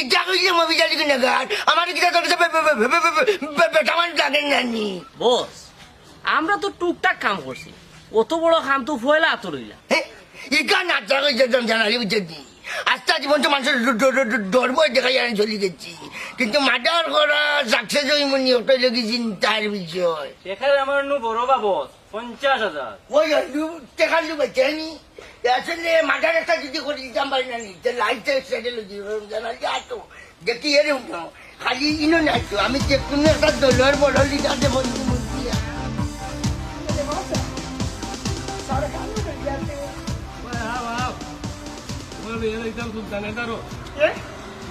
চিন্তা কইলে মবি জালি কিনা গান আমার কিটা তোর বেটা লাগেন না বস আমরা তো টুকটাক কাম করছি অত বড় কাম তো ফয়লা আতর রইলা ইকা নাচা কইছে জানালি বুঝছি আস্তে জীবন তো মানুষের দেখা যায় চলে গেছি কিন্তু মার্ডার করা সাকসেস হইমনি ওটা লেগে চিন্তার বিষয়। এখানে আমার নু বড় বাবদ পঞ্চাশ হাজার। ওই টেকার লু বেচানি আসলে মার্ডার একটা যদি করে দিতাম পারি না নি লাইফটা সেটেল জানালি আতো দেখি এরে উঠো। খালি ইনো নাচো আমি যে কোনো একটা দলের বড় লিডার বলি না না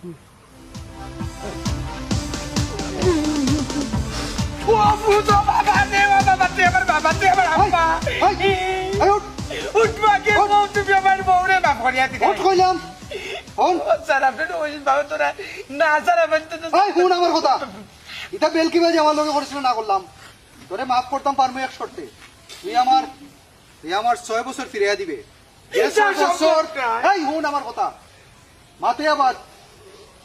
আমার হন কথা। এটা বেলকি বাজি আমার লগে করেছিল না করলাম। তোরে মাফ করতাম পারমু এক শর্তে। তুই আমার তুই আমার ছয় বছর ফিরিয়ে দিবে। এই শুন আমার কথা। মাতে আবার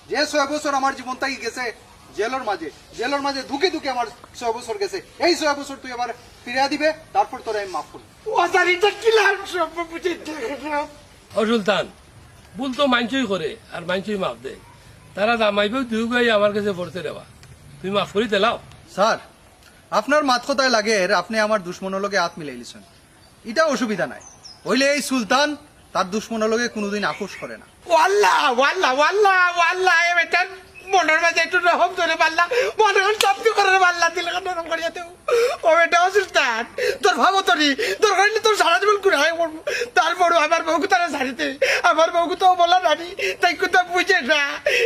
যে ছয় বছর আমার জীবন থাকি গেছে জেলের মাঝে জেলের মাঝে দুকে দুকে আমার ছয় বছর গেছে। এই ছয় বছর তুই আবার ফিরিয়ে দিবে তারপর তোরে আমি মাফ করব ও সুলতান ভুল তো মাঞ্চই করে আর মাঞ্চই মাফ দে। তারা দামাইবেও দুই গাই আমার কাছে পড়তে দেওয়া তুমি মাফ করি দিলাও স্যার আপনার মাত কথায় লাগে আপনি আমার দুশ্মনের লগে হাত মিলাই লিছেন এটা অসুবিধা নাই। হইলে এই সুলতান তার দুশ্মনের লোকে কোনোদিন আপোষ করে না। ওয়াল্লা ওয়াল্লা ওয়াল্লা ওয়াল্লা এ বেটা মনের মাঝে একটু রহম ধরে পারলা মনে শব্দ করে পারলা দিলে নরম করিয়া দেও? ও বেটা অসুস্থান তোর ভাবো তোরি তোর কারণে তোর সারা জীবন করব তারপর আমার বউকে তারা ছাড়িতে আমার বউকে তো বলা রানি তাই কোথা বুঝে না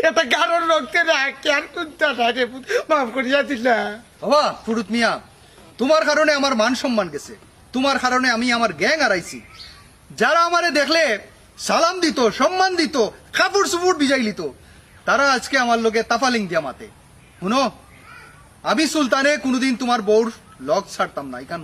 এটা গাঢ় রক্তে না কেন কোনটা না রে মাফ করিয়া দিলা। বাবা ফুরুত মিয়া তোমার কারণে আমার মান সম্মান গেছে। তোমার কারণে আমি আমার গ্যাং হারাইছি। যারা আমারে দেখলে সালাম দিত, সম্মান দিত, কাপড় সুপুর বিজাই লিত, তারা আজকে আমার লোকে তাফালিং দিয়া মাতে। শুনো, আমি সুলতানে কোনোদিন তোমার বউর লগ ছাড়তাম না এখান